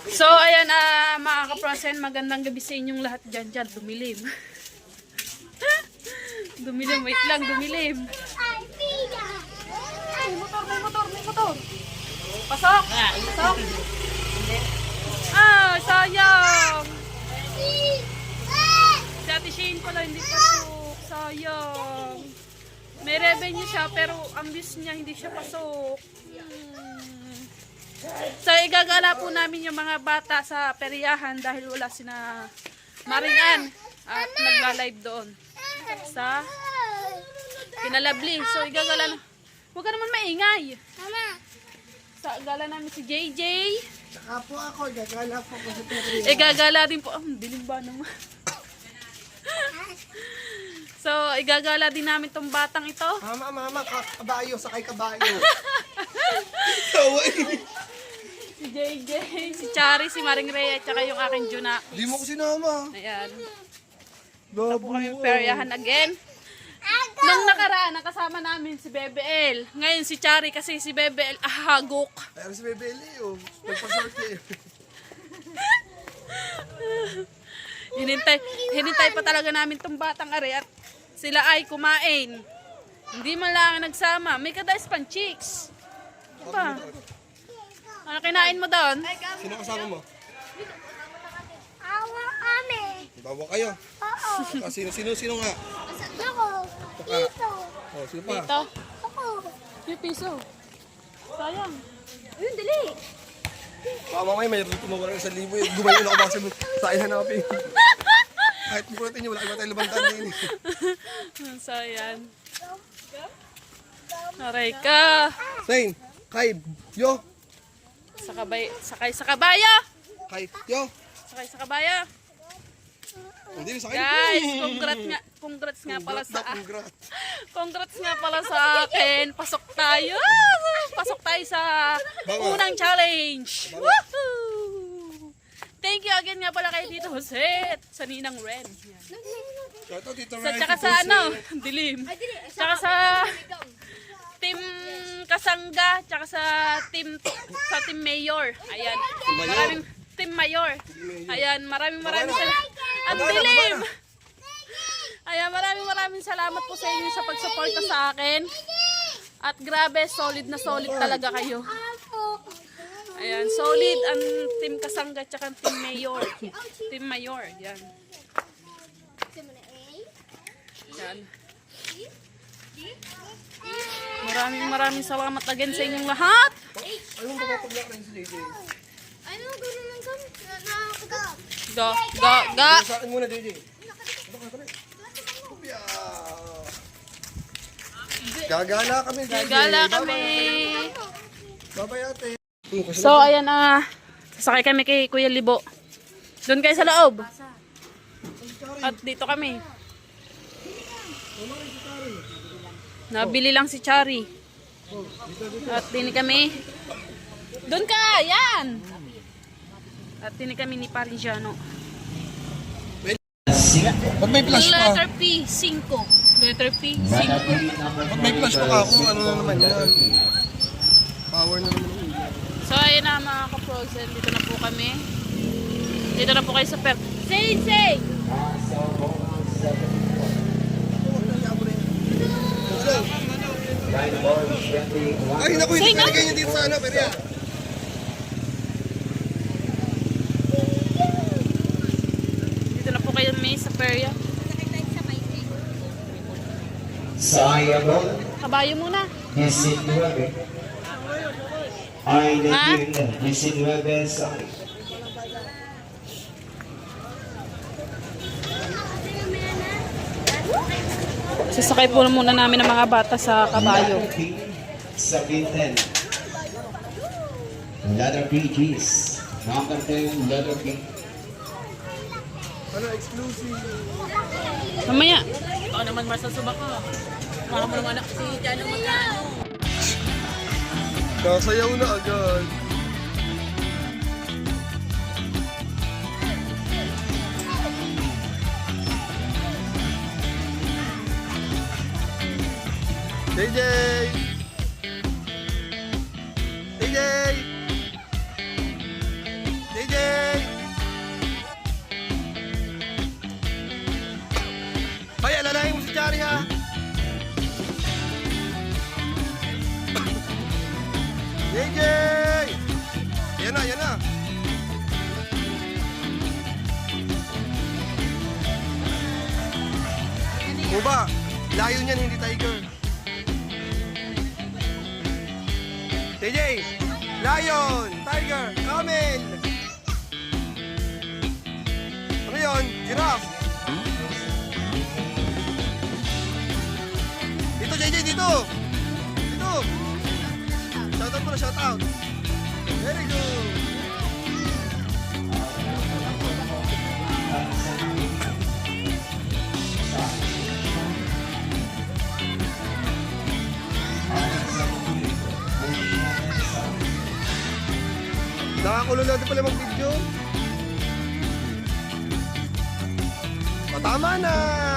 So, ayan, ah, mga kaprosen, magandang gabi sa inyong lahat dyan, dyan, dumilim. dumilim, wait lang, dumilim. Ay, motor, may motor, may motor. Pasok! Pasok! Ah, sayang! Si Ate Shane pala, hindi pasok. Sayang. May revenue siya, pero ang views niya, hindi siya pasok. Hmm. So, igagala po namin yung mga bata sa peryahan dahil wala sina Maringan at nagla-live doon sa Kinalabli. So, igagala na. Huwag ka naman maingay. Sa gala namin si JJ. Saka po ako, gagala po ako sa peri. Igagala din po. Ah, dilim ba naman? so, igagala din namin tong batang ito. Mama, mama, ka- kabayo, sakay kabayo. Taway. Si JJ, si Chari, si Maring Rhea, at saka yung aking Juna. Di mo ko sinama. Ayan. Gabo. po kami peryahan again. Nung nakaraan, nakasama namin si Bebel. Ngayon si Chari kasi si Bebel ahagok. Pero si Bebe Leo, nagpa-sorte. Hinintay, hinintay pa talaga namin tong batang are at sila ay kumain. Hindi man lang nagsama. May kadais pang chicks. Ano ba? Ano kinain mo doon? Sino kasama mo? Awa kami. Bawa kayo. Oo. Ah, sino, sino, sino nga? Ako. Ito. Oh, sino pa? Ito. Ako. Yung piso. Sayang. Yun, dali. Baka mamaya may rito mo wala sa libo eh. Gumayon ako baka sa sa hanapin. Kahit po natin wala kayo tayo labantan din. So, ayan. Aray ka. Sain, kay, yo, Sa kabay, sakay sa kabaya. kay, yo. Sakay sa kabaya. Hindi, sa. Guys, congrats nga, congrats nga pala sa Congrats. Congrats nga pala sa akin. Pasok tayo. Pasok tayo sa unang challenge. Woohoo! Thank you again nga pala kay Tito Jose at sa Ninang Ren. Yan. Sa tsaka sa ano, dilim. Tsaka sa team Kasangga, tsaka sa team sa team Mayor. Ayan. Maraming team Mayor. Ayan, maraming maraming salamat. Ang dilim. Ayan, maraming maraming salamat po sa inyo sa pagsuporta sa akin. At grabe, solid na solid talaga kayo. Ayan, solid ang team Kasangga tsaka ang team Mayor. Team Mayor, yan. Yan. Maraming maraming salamat again sa inyong lahat. Anong mapapaglak rin si JJ? Ano gano'n ng gam? Nakakagam. Ga, ga, ga. Sa akin muna, JJ. Gagala kami, JJ. Gala kami. Babay ate. So, ayan ah. sasakay kami kay Kuya Libo. Doon kayo sa loob. At dito kami. Nabili lang si Chari. At dini kami. Doon ka! Yan! At dini kami ni Parinjano. Pag may flash pa, Letter P, 5. Letter P, 5. pag may flash pa ako, ano na naman yan. Power na naman. So, ayun na mga ka-frozen. Dito na po kami. Dito na po kayo sa per... Say, say! Ay, naku, hindi ka ganyan dito sa ano, pero yan. Dito na po kayo may sa perya. Sayabon, Kabayo muna. 19. Ay, naging 19 sa Sasakay po muna namin ng mga bata sa kabayo. Sa Binten. Letter P, G's. Number 10, letter P. Ano, exclusive. Mamaya. Baka naman masasubak ka. Baka mo naman anak si Tiano magkano. Nasayaw na agad. JJ! Nakakulo natin pala mag-video. O, tama na!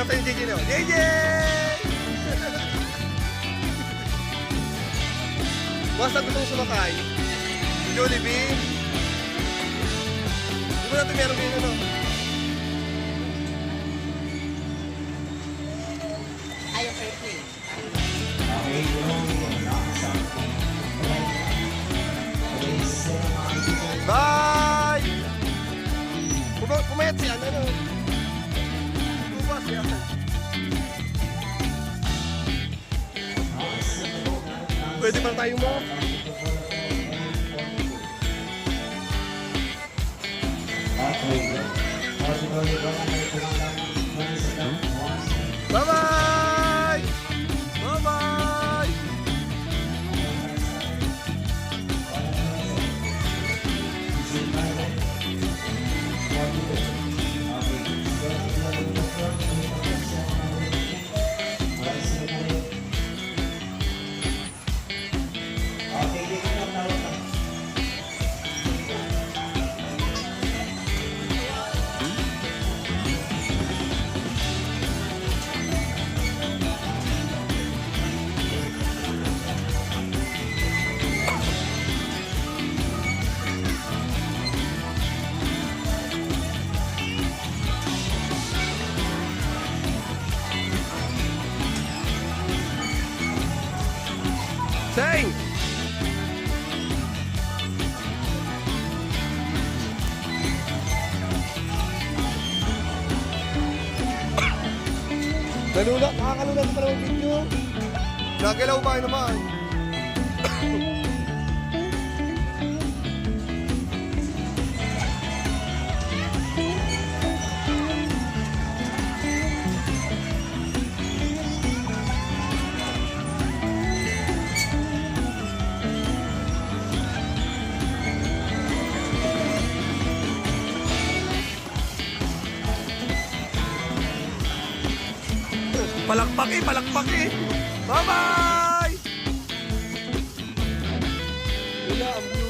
Hinapin yung JJ na. JJ! Basta gustong sumakay. Jollibee. Di ba natin meron din ano? Ayaw fair play. Bye! Puma pumayat si ano, Pwede pa tayo mo? Bye-bye! Sing! Nalula, nakakalula sa dalawang video. Nagalaw ba naman? Bye-bye! Wala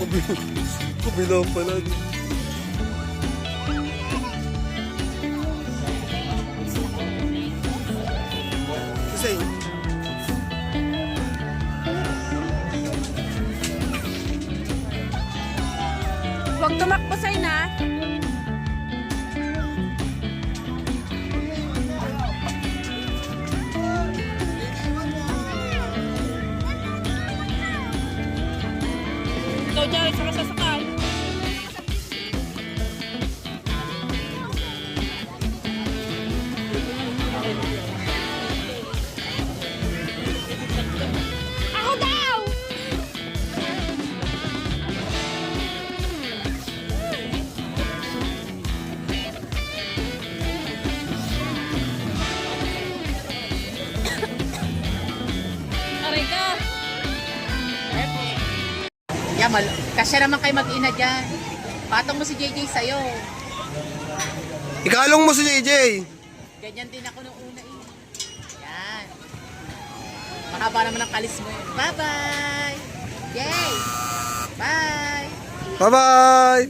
Kabila pala. Kasi, Huwag tumakbo sa na. Mal kasya naman kayo mag-ina dyan. Patong mo si JJ sa'yo. ikalong mo si JJ. Ganyan din ako nung una eh. Yan. Mahaba naman ang kalis mo yun. Bye-bye! Yay! Bye! Bye-bye!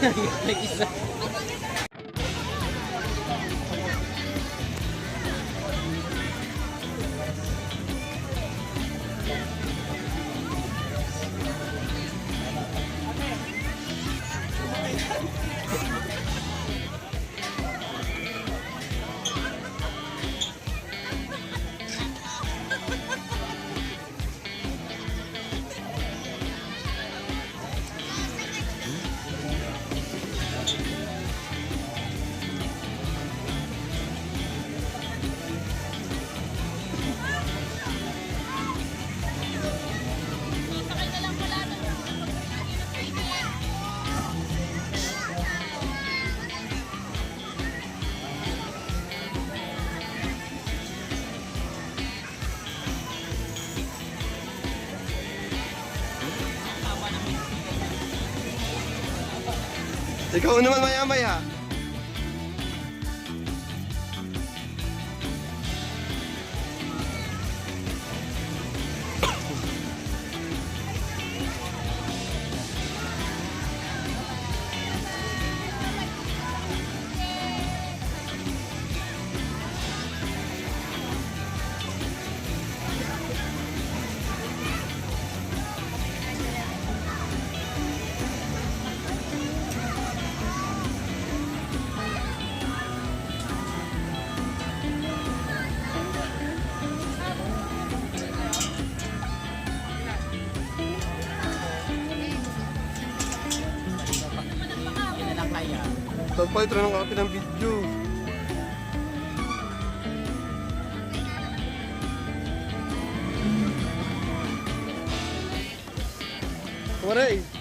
Nag-isa. Ikaw naman maya-maya. Nagpalitro ng copy ng video. Waray!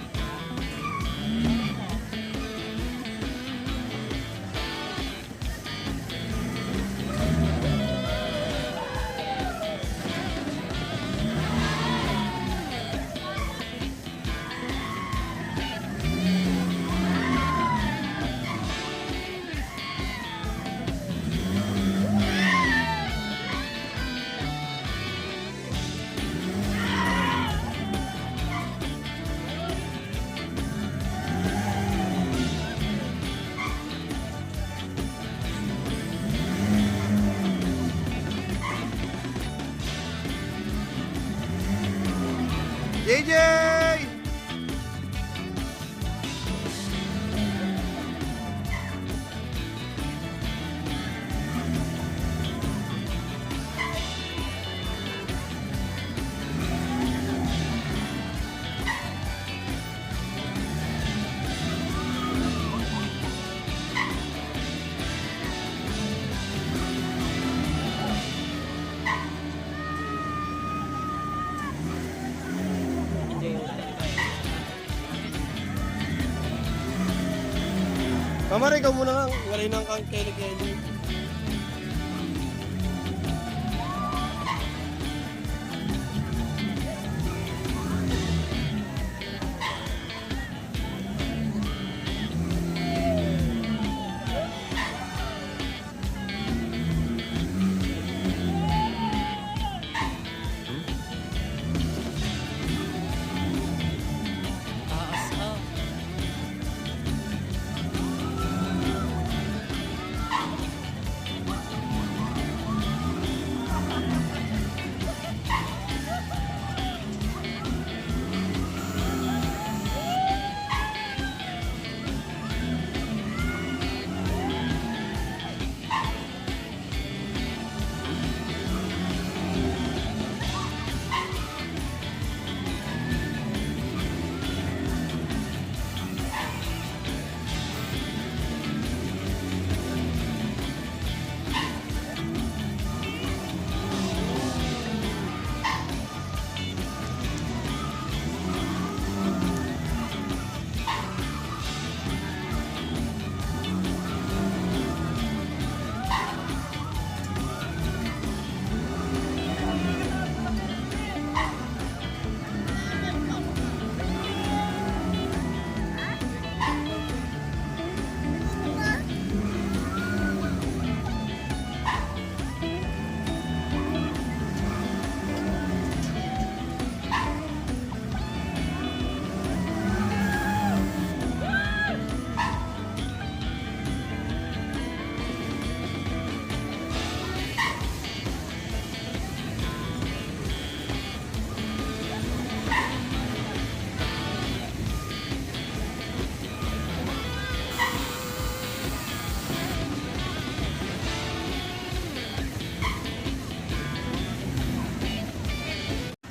Mama, ikaw muna lang. Walay na kang kele-kele.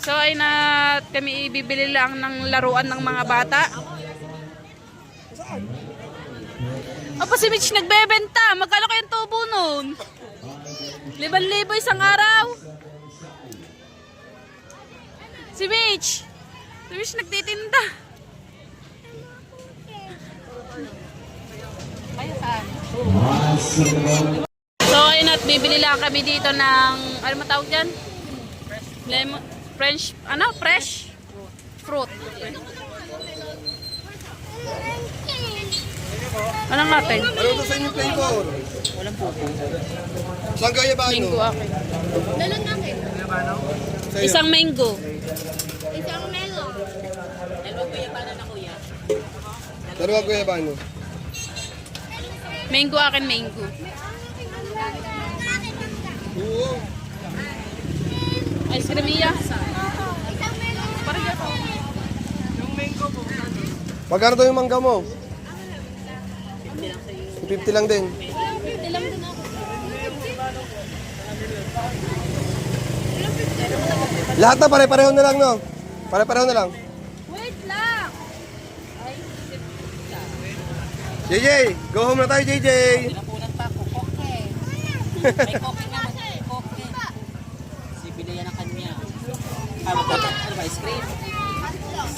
So ay na kami ibibili lang ng laruan ng mga bata. Opo si Mitch nagbebenta. Magkano kayong tubo nun? Liban-libo isang araw. Si Mitch. Si Mitch nagtitinda. Kayo saan? So ayun at bibili lang kami dito ng, ano matawag dyan? Lemon, French, ano? Fresh? Fruit. Anong natin? Ano to sa inyong flavor? Walang pupo. Saan kaya ba Mango ano? akin. Dalon natin. Sa'yo. Isang mango. Isang melon. Hello, kuya, paano na kuya? Dalawa kuya ba ano? Mango akin, mango. Oo. Ice cream iya. Isang melon. Parang yan. Magkano daw yung mangga mo? 50 lang din. Dilam din ako. Lahat na pare-pareho na lang, no? Pare-pareho na lang. Wait lang. JJ, go home na tayo, JJ. Pinapunan pa ako, koke. May koke naman, may koke. Sibili yan ang kanya. Ano ba? Ano ba, ice cream?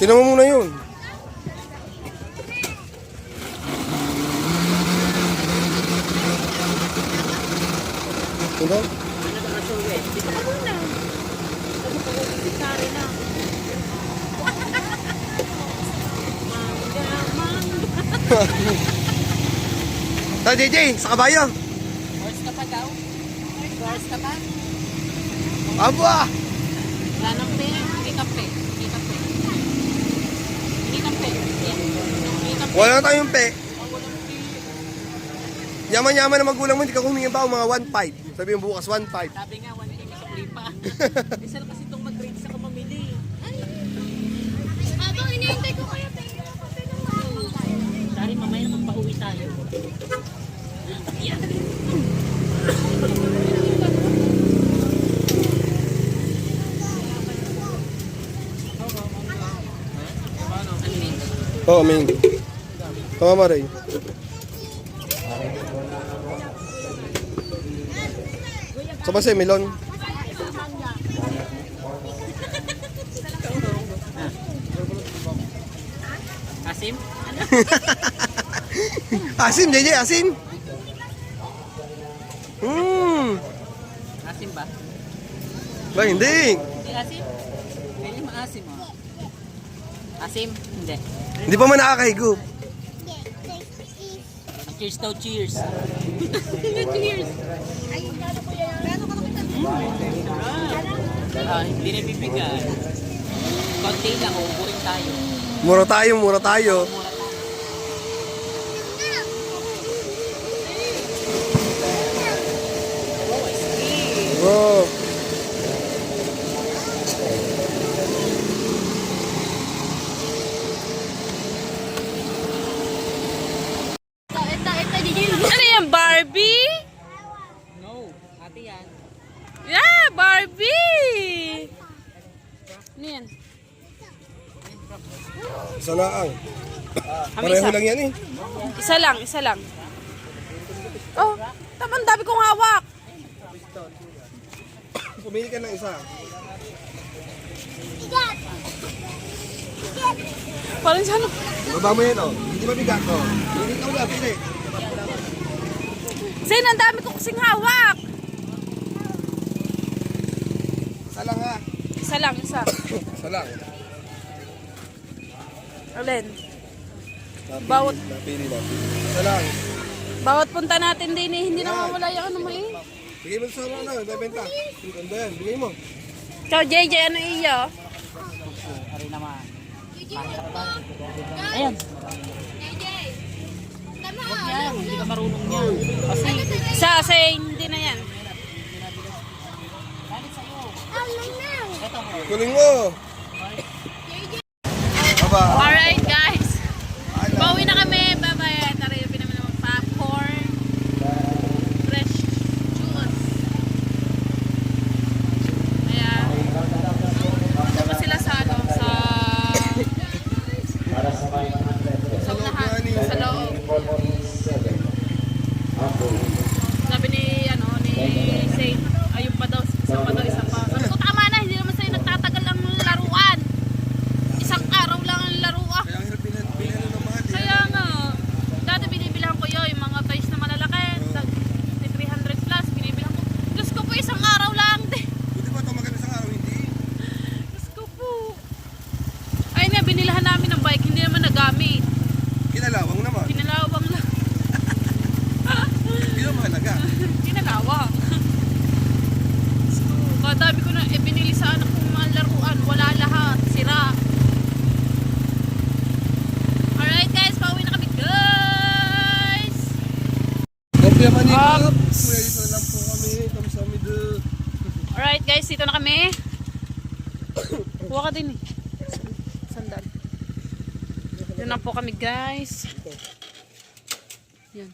Tinan mo muna yun. Ito? Ta JJ, sa kabayo. Horse ka pa daw? Horse ka pa? Abo ah! Wala nang pe. Hindi ka pe. Hindi ka pe. Hindi ka pe. Hindi ka pe. Wala na tayong pe. Yaman-yaman na magulang mo, hindi ka humingi ba o mga 1.5? Sabi mo bukas 1.5. Sabi nga, one day makapuli pa. Isa na kasi itong mag-grade sa kamamili. Habang iniintay ko kaya tayo. Dari, mamaya na magpa-uwi tayo. Yan. Oh, mango. Tama mo, Ray. Sa base, melon. Asim? asim, JJ, asim. Hmm. Asim ba? Ba, hindi. Hindi asim? Ganyan maasim oh. Asim? Hindi. Hindi pa man nakakahigop. Cheers daw, cheers. Cheers! Ah, hindi na bibigay. Konti lang, uuburin tayo. Mura tayo, mura tayo. Oh, I see. Wow. Ito, ito, ito, Gigi. Ano yan, Barbie? No, ate yan. Yeah, Barbie! Ano yan? Isa lang. Kami Pareho isa. Lang yan eh. Isa lang, isa lang. Oh, taman dami kong hawak. Pumili ka ng isa. Parang sa ano? Baba mo yan oh. Hindi mabigat oh. Pili ka ulit, pili. Sin, ang dami ko kasing hawak. Isa lang ha. Isa lang, isa. Isa lang. Alin? Bawat- Napili lang. Bawat punta natin din eh, hindi na mawala yung ano mo eh. Bigay mo sa ano, bebenta. Ganda yan, bigay mo. Ikaw, JJ, ano iyo? Ari naman. Ayan. Huwag yan, hindi ka marunong yan. Kasi, Isa, kasi hindi na yan. Kuling mo. Baba. Alright, guys. Pauwi na kami. Bye-bye. Tara, yung naman ng popcorn. Fresh juice. Ayan. Ito pa sila sa ano, sa... Sa unahan, sa loob. Sabi ni, ano, ni Saint, ayun pa daw, isa pa daw, isa pa. Sabi ko, tama na, hindi naman sa'yo nagtatagal ang laruan. Isang araw lang ang laruan. Kaya ang hirap bilhin bilhin ng mga di. Kaya nga, dati binibilang ko yun, yung mga toys na malalaki, tag- 300 plus, binibilang ko. Diyos ko po, isang araw lang din. Buti ba ito maganda sa araw, hindi? Diyos ko po. Ayun nga, binilahan namin ng bike, hindi naman nagamit. Kinalawang naman. Kinalawang lang. Hindi naman mahalaga. Kinalawang. Diyos ko, kadami ko na, eh, binili sa anak kong mga laruan, wala lahat, sira. Alright guys, pauwi na kami guys! Kopya manikap. Ups. Kuya, dito lang po kami. Kami sa middle. Alright guys, dito na kami. Kuha ka din eh. Sandal. Dito na po kami guys. Yan.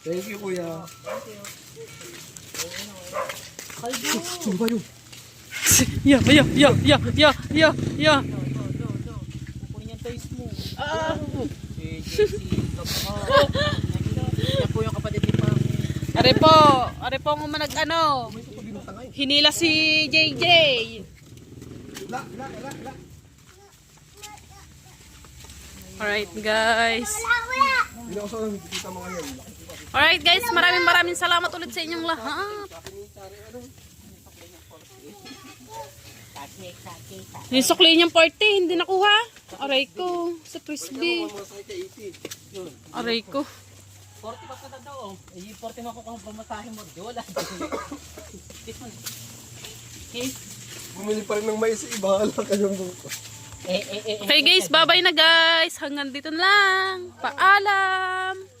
Thank you, kuya. Ba yun? Ya, ya, ya, ya, ya, ya, ya. Kunin yung toys mo. Ah! Eh, Yan po yung kapatid ni Pam. Are po, are po ang manag ano. Hinila si JJ. Alright guys. Hindi ako mga yan. Alright guys, maraming maraming salamat ulit sa inyong lahat. Yung sukli niyang 40, hindi nakuha. Aray ko, sa crispy. Aray ko. 40 pa ka daw. Eh, 40 na ako kung pamasahin mo. Di wala. Bumili pa rin ng mais. Iba ka lang buko. Okay guys, bye-bye na guys. Hanggang dito na lang. Paalam.